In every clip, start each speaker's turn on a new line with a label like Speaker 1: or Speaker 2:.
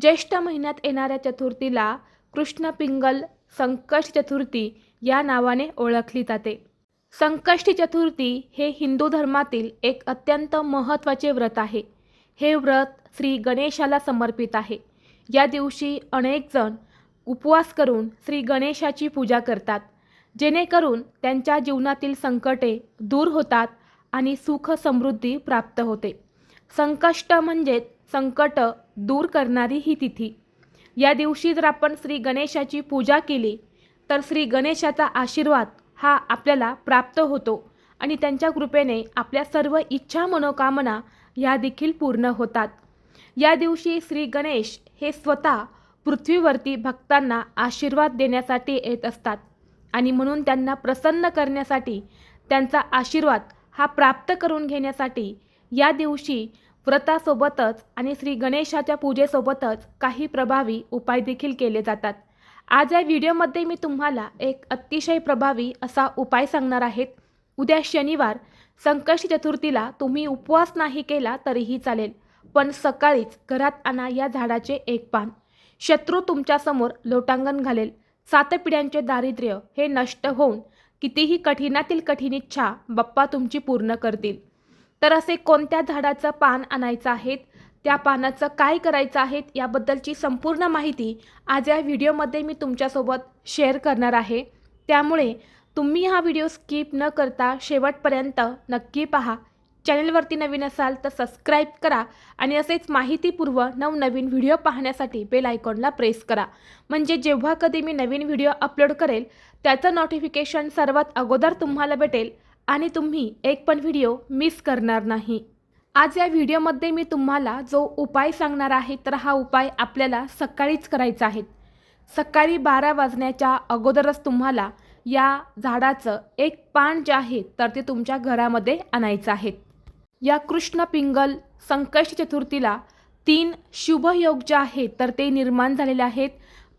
Speaker 1: ज्येष्ठ महिन्यात येणाऱ्या चतुर्थीला कृष्ण पिंगल संकष्ट चतुर्थी या नावाने ओळखली जाते. संकष्टी चतुर्थी हे हिंदू धर्मातील एक अत्यंत महत्त्वाचे व्रत आहे. हे व्रत श्री गणेशाला समर्पित आहे. या दिवशी अनेकजण उपवास करून श्री गणेशाची पूजा करतात. जेणेकरून त्यांच्या जीवनातील संकटे दूर होतात आणि सुख समृद्धी प्राप्त होते. संकष्ट म्हणजेच संकट दूर करणारी ही तिथी. या दिवशी जर आपण श्री गणेशाची पूजा केली तर श्री गणेशाचा आशीर्वाद हा आपल्याला प्राप्त होतो आणि त्यांच्या कृपेने आपल्या सर्व इच्छा मनोकामना ह्या देखील पूर्ण होतात. या दिवशी श्री गणेश हे स्वतः पृथ्वीवरती भक्तांना आशीर्वाद देण्यासाठी येत असतात आणि म्हणून त्यांना प्रसन्न करण्यासाठी त्यांचा आशीर्वाद हा प्राप्त करून घेण्यासाठी या दिवशी व्रतासोबतच आणि श्री गणेशाच्या पूजेसोबतच काही प्रभावी उपाय देखील केले जातात. आज या व्हिडिओमध्ये मी तुम्हाला एक अतिशय प्रभावी असा उपाय सांगणार आहेत उद्या शनिवार संकष्टी चतुर्थीला तुम्ही उपवास नाही केला तरीही चालेल पण सकाळीच घरात आणा या झाडाचे एक पान. शत्रू तुमच्यासमोर लोटांगण घालेल. सात पिढ्यांचे दारिद्र्य हे नष्ट होऊन कितीही कठीणातील कठीण इच्छा बाप्पा तुमची पूर्ण करतील. तर असे कोणत्या झाडाचं पान आणायचं आहे त्या पानाचं काय करायचं आहे याबद्दलची संपूर्ण माहिती आज या व्हिडिओमध्ये मी तुमच्यासोबत शेअर करणार आहे. त्यामुळे तुम्ही हा व्हिडिओ स्किप न करता शेवटपर्यंत नक्की पहा. चॅनलवरती नवीन असाल तर सबस्क्राईब करा आणि असेच माहितीपूर्व नवनवीन व्हिडिओ पाहण्यासाठी बेल आयकॉनला प्रेस करा. म्हणजे जेव्हा कधी मी नवीन व्हिडिओ अपलोड करेल त्याचं नोटिफिकेशन सर्वात अगोदर तुम्हाला भेटेल. आणि तुम्ही एक पण व्हिडिओ मिस करणार नाही. आज या व्हिडिओमध्ये मी तुम्हाला जो उपाय सांगणार आहे तर हा उपाय आपल्याला सकाळीच करायचा आहे. सकाळी बारा वाजण्याच्या अगोदरच तुम्हाला या झाडाचं एक पान जे आहे तर ते तुमच्या घरामध्ये आणायचं आहे. या कृष्ण पिंगल संकष्ट चतुर्थीला तीन शुभयोग जे आहेत तर ते निर्माण झालेले आहेत.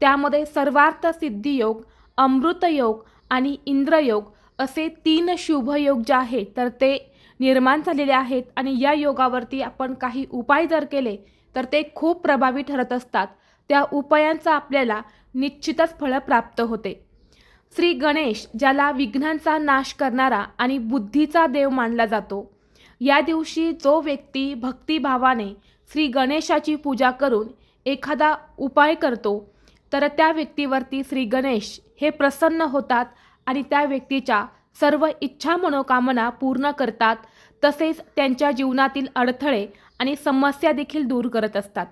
Speaker 1: त्यामध्ये सर्वार्थ सिद्धियोग अमृतयोग आणि इंद्रयोग असे तीन शुभयोग जे आहेत तर ते निर्माण झालेले आहेत आणि या योगावरती आपण काही उपाय जर केले तर ते खूप प्रभावी ठरत असतात. त्या उपायांचा आपल्याला निश्चितच फळं प्राप्त होते. श्री गणेश ज्याला विघ्नांचा नाश करणारा आणि बुद्धीचा देव मानला जातो या दिवशी जो व्यक्ती भक्तिभावाने श्री गणेशाची पूजा करून एखादा उपाय करतो तर त्या व्यक्तीवरती श्री गणेश हे प्रसन्न होतात आणि त्या व्यक्तीच्या सर्व इच्छा मनोकामना पूर्ण करतात तसेच त्यांच्या जीवनातील अडथळे आणि समस्या देखील दूर करत असतात.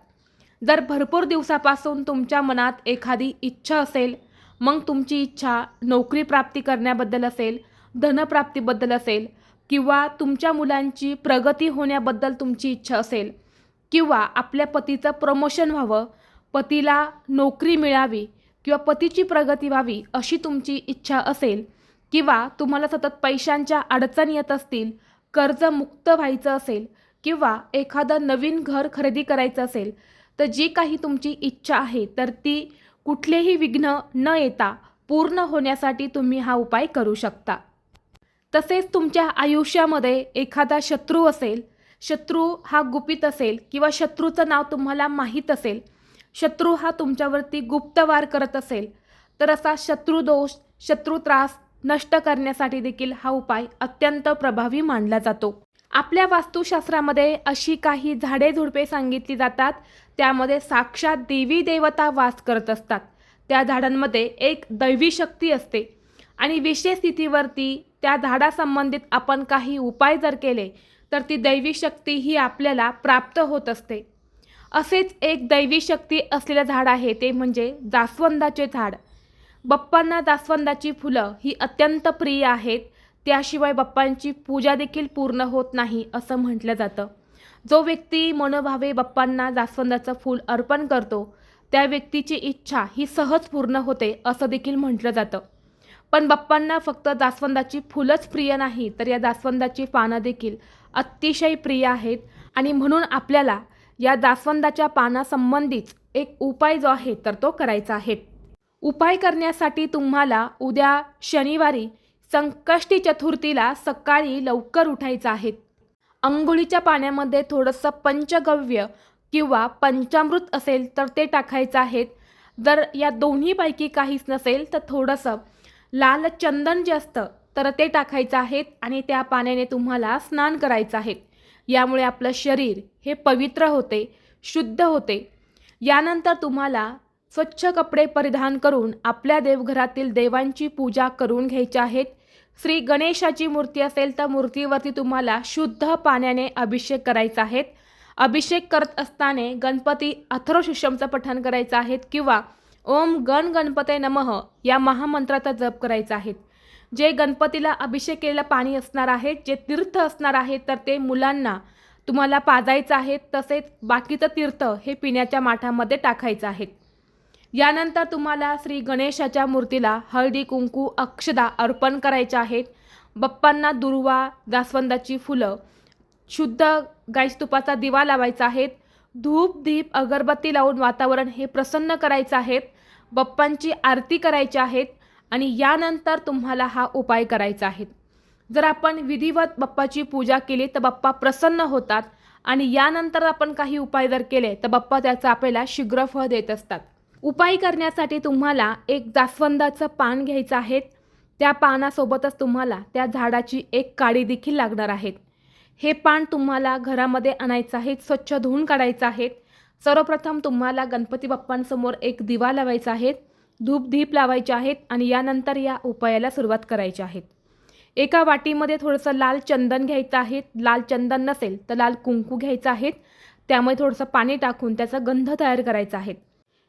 Speaker 1: जर भरपूर दिवसापासून तुमच्या मनात एखादी इच्छा असेल मग तुमची इच्छा नोकरी प्राप्ती करण्याबद्दल असेल धनप्राप्तीबद्दल असेल किंवा तुमच्या मुलांची प्रगती होण्याबद्दल तुमची इच्छा असेल किंवा आपल्या पतीचं प्रमोशन व्हावं पतीला नोकरी मिळावी किंवा पतीची प्रगती व्हावी अशी तुमची इच्छा असेल किंवा तुम्हाला सतत पैशांच्या अडचणी येत असतील कर्जमुक्त व्हायचं असेल किंवा एखादं नवीन घर खरेदी करायचं असेल तर जी काही तुमची इच्छा आहे तर ती कुठलेही विघ्न न येता पूर्ण होण्यासाठी तुम्ही हा उपाय करू शकता. तसेच तुमच्या आयुष्यामध्ये एखादा शत्रू असेल शत्रू हा गुपित असेल किंवा शत्रूचं नाव तुम्हाला माहीत असेल शत्रू हा तुमच्यावरती गुप्तवार करत असेल तर असा शत्रुदोष शत्रू त्रास नष्ट करण्यासाठी देखील हा उपाय अत्यंत प्रभावी मानला जातो. आपल्या वास्तुशास्त्रामध्ये अशी काही झाडे झुडपे सांगितली जातात त्यामध्ये साक्षात देवी देवता वास करत असतात. त्या झाडांमध्ये एक दैवी शक्ती असते आणि विशेष स्थितीवरती त्या झाडासंबंधित आपण काही उपाय जर केले तर ती दैवी शक्ती ही आपल्याला प्राप्त होत असते. असेच एक दैवी शक्ती असलेलं झाड आहे ते म्हणजे जास्वंदाचे झाड. बाप्पांना जास्वंदाची फुलं ही अत्यंत प्रिय आहेत त्याशिवाय बाप्पांची पूजा देखील पूर्ण होत नाही असं म्हटलं जातं. जो व्यक्ती मनोभावे बाप्पांना जास्वंदाचं फूल अर्पण करतो त्या व्यक्तीची इच्छा ही सहज पूर्ण होते असं देखील म्हटलं जातं. पण बाप्पांना फक्त जास्वंदाची फुलंच प्रिय नाही तर या जास्वंदाची पानं देखील अतिशय प्रिय आहेत आणि म्हणून आपल्याला या जास्वंदाच्या पानासंबंधीच एक उपाय जो आहे तर तो करायचा आहे. उपाय करण्यासाठी तुम्हाला उद्या शनिवारी संकष्टी चतुर्थीला सकाळी लवकर उठायचं आहे. अंघोळीच्या पाण्यामध्ये थोडंसं पंचगव्य किंवा पंचामृत असेल तर ते टाकायचं आहे. जर या दोन्हीपैकी काहीच नसेल तर थोडंसं लाल चंदन जे असतं तर ते टाकायचं आहे आणि त्या पाण्याने तुम्हाला स्नान करायचं आहे. यामुळे आपलं शरीर हे पवित्र होते शुद्ध होते. यानंतर तुम्हाला स्वच्छ कपडे परिधान करून आपल्या देवघरातील देवांची पूजा करून घ्यायची आहेत. श्री गणेशाची मूर्ती असेल तर मूर्तीवरती तुम्हाला शुद्ध पाण्याने अभिषेक करायचा आहे अभिषेक करत असताना गणपती अथर्वशिष्यमचं पठण करायचं आहे किंवा ओम गण गणपते नमः या महामंत्राचा जप करायचा आहे जे गणपतीला अभिषेक केलेलं पाणी असणार आहे जे तीर्थ असणार आहे तर ते मुलांना तुम्हाला पाजायचं आहे तसेच बाकीचं तीर्थ हे पिण्याच्या माठामध्ये टाकायचं आहे. यानंतर तुम्हाला श्री गणेशाच्या मूर्तीला हळदी कुंकू अक्षदा अर्पण करायच्या आहेत. बाप्पांना दुर्वा जास्वंदाची फुलं शुद्ध गाईस तुपाचा दिवा लावायचा आहे. धूप दीप अगरबत्ती लावून वातावरण हे प्रसन्न करायचं आहे. बप्पांची आरती करायची आहेत आणि यानंतर तुम्हाला हा उपाय करायचा आहे. जर आपण विधिवत बाप्पाची पूजा केली तर बाप्पा प्रसन्न होतात आणि यानंतर आपण काही उपाय जर केले तर बाप्पा त्याचा आपल्याला शीघ्र फळ देत असतात. उपाय करण्यासाठी तुम्हाला एक जास्वंदाचं पान घ्यायचं आहे. त्या पानासोबतच तुम्हाला त्या झाडाची एक काडी देखील लागणार आहेत हे पान तुम्हाला घरामध्ये आणायचं आहे स्वच्छ धुवून काढायचं आहे. सर्वप्रथम तुम्हाला गणपती बाप्पांसमोर एक दिवा लावायचा आहे. धूपदीप लावायचे आहेत आणि यानंतर या उपायाला सुरुवात करायची आहेत. एका वाटीमध्ये थोडंसं लाल चंदन घ्यायचं आहे. लाल चंदन नसेल तर लाल कुंकू घ्यायचं आहे. त्यामुळे थोडंसं पाणी टाकून त्याचा गंध तयार करायचा आहे.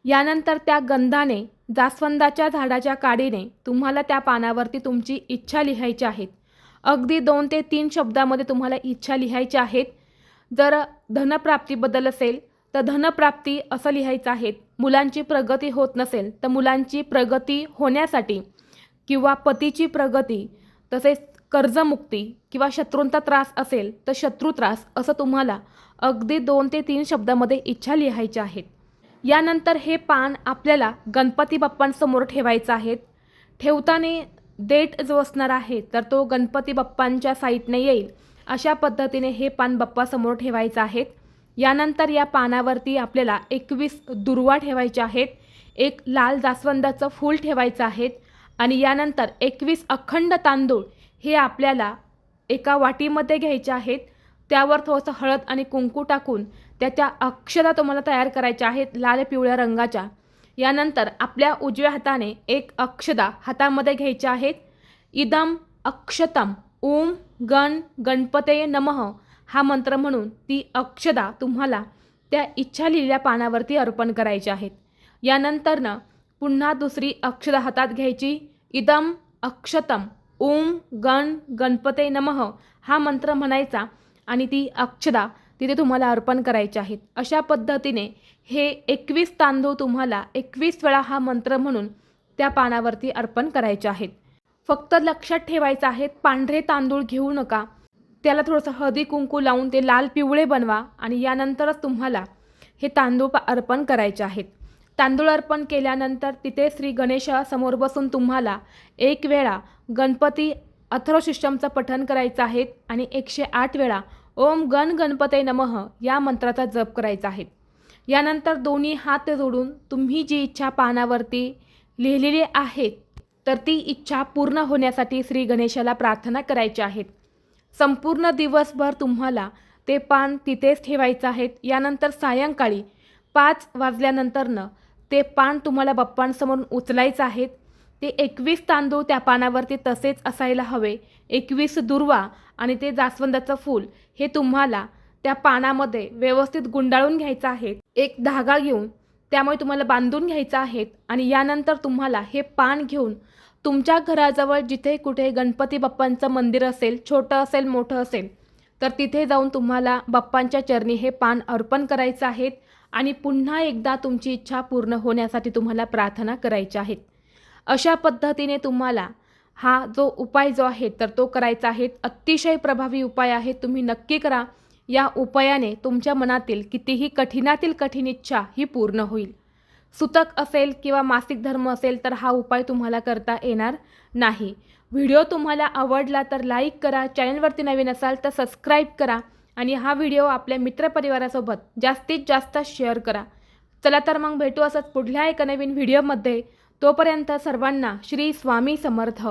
Speaker 1: यानंतर त्या गंधाने जास्वंदाच्या झाडाच्या काडीने तुम्हाला त्या पानावरती तुमची इच्छा लिहायची आहेत अगदी दोन ते तीन शब्दामध्ये तुम्हाला इच्छा लिहायची आहेत जर धनप्राप्तीबद्दल असेल तर धनप्राप्ती असं लिहायचं आहे. मुलांची प्रगती होत नसेल तर मुलांची प्रगती होण्यासाठी किंवा पतीची प्रगती तसेच कर्जमुक्ती किंवा शत्रूंचा त्रास असेल तर शत्रू त्रास असं तुम्हाला अगदी दोन ते तीन शब्दामध्ये इच्छा लिहायच्या आहेत. यानंतर हे पान आपल्याला गणपती बाप्पांसमोर ठेवायचं आहे. ठेवताना देठ जो असणार आहे तर तो गणपती बाप्पांच्या साईटने येईल. अशा पद्धतीने हे पान बाप्पासमोर ठेवायचं आहे. यानंतर या पानावरती आपल्याला एकवीस दुर्वा ठेवायच्या आहेत एक लाल जास्वंदाचं फूल ठेवायचं आहे आणि यानंतर एकवीस अखंड तांदूळ हे आपल्याला एका वाटीमध्ये घ्यायचे आहेत. त्यावर थोडंसं हळद आणि कुंकू टाकून त्याच्या अक्षरा तुम्हाला तयार करायच्या आहेत लाल पिवळ्या रंगाच्या. यानंतर आपल्या उजव्या हाताने एक अक्षदा हातामध्ये घ्यायच्या आहेत. इदम अक्षतम ओम गण गणपतये नमः. हा मंत्र म्हणून ती अक्षदा तुम्हाला त्या इच्छा लिहिलेल्या पानावरती अर्पण करायची आहेत. यानंतरनं पुन्हा दुसरी अक्षदा हातात घ्यायची. इदम अक्षतम ओम गण गणपते नमः हा मंत्र म्हणायचा आणि ती अक्षदा तिथे तुम्हाला अर्पण करायचे आहेत. अशा पद्धतीने हे एकवीस तांदूळ तुम्हाला एकवीस वेळा हा मंत्र म्हणून त्या पानावरती अर्पण करायचे आहेत. फक्त लक्षात ठेवायचं आहे पांढरे तांदूळ घेऊ नका. त्याला थोडंसं हळदी कुंकू लावून ते लाल पिवळे बनवा आणि यानंतरच तुम्हाला हे तांदूळ अर्पण करायचे आहेत. तांदूळ अर्पण केल्यानंतर तिथे श्री गणेशासमोर बसून तुम्हाला एक वेळा गणपती अथर्वशिष्टमचं पठण करायचं आहे आणि एकशे आठ वेळा ओम गण गणपते नमः या मंत्राचा जप करायचा आहे. यानंतर दोन्ही हात जोडून तुम्ही जी इच्छा पानावरती लिहिलेली आहे तर ती इच्छा पूर्ण होण्यासाठी श्री गणेशाला प्रार्थना करायची आहेत संपूर्ण दिवसभर तुम्हाला ते पान तिथेच ठेवायचं आहे यानंतर सायंकाळी पाच वाजल्यानंतरनं ते पान तुम्हाला बाप्पांसमोरून उचलायचं आहे ते एकवीस तांदूळ त्या पानावरती तसेच असायला हवे. एकवीस दुर्वा आणि ते जास्वंदाचं फूल हे तुम्हाला त्या पानामध्ये व्यवस्थित गुंडाळून घ्यायचं आहे एक धागा घेऊन त्यामुळे तुम्हाला बांधून घ्यायचं आहे आणि यानंतर तुम्हाला हे पान घेऊन तुमच्या घराजवळ जिथे कुठे गणपती बाप्पांचं मंदिर असेल छोटं असेल मोठं असेल तर तिथे जाऊन तुम्हाला बाप्पांच्या चरणी हे पान अर्पण करायचं आहेत आणि पुन्हा एकदा तुमची इच्छा पूर्ण होण्यासाठी तुम्हाला प्रार्थना करायच्या आहेत. अशा पद्धतीने तुम्हाला हा जो उपाय जो आहे तर तो करायचा आहे. अतिशय प्रभावी उपाय आहे. तुम्ही नक्की करा. या उपायाने तुमच्या मनातील कितीही कठीणातील कठीण इच्छा ही पूर्ण होईल. सुतक असेल किंवा मासिक धर्म असेल तर हा उपाय तुम्हाला करता येणार नाही. व्हिडिओ तुम्हाला आवडला तर लाईक करा चॅनलवरती नवीन असाल तर सबस्क्राईब करा आणि हा व्हिडिओ आपल्या मित्रपरिवारासोबत जास्तीत जास्त शेअर करा. चला तर मग भेटू असंच पुढल्या एका नवीन व्हिडिओमध्ये. तोपर्यंत सर्वांना श्री स्वामी समर्थ.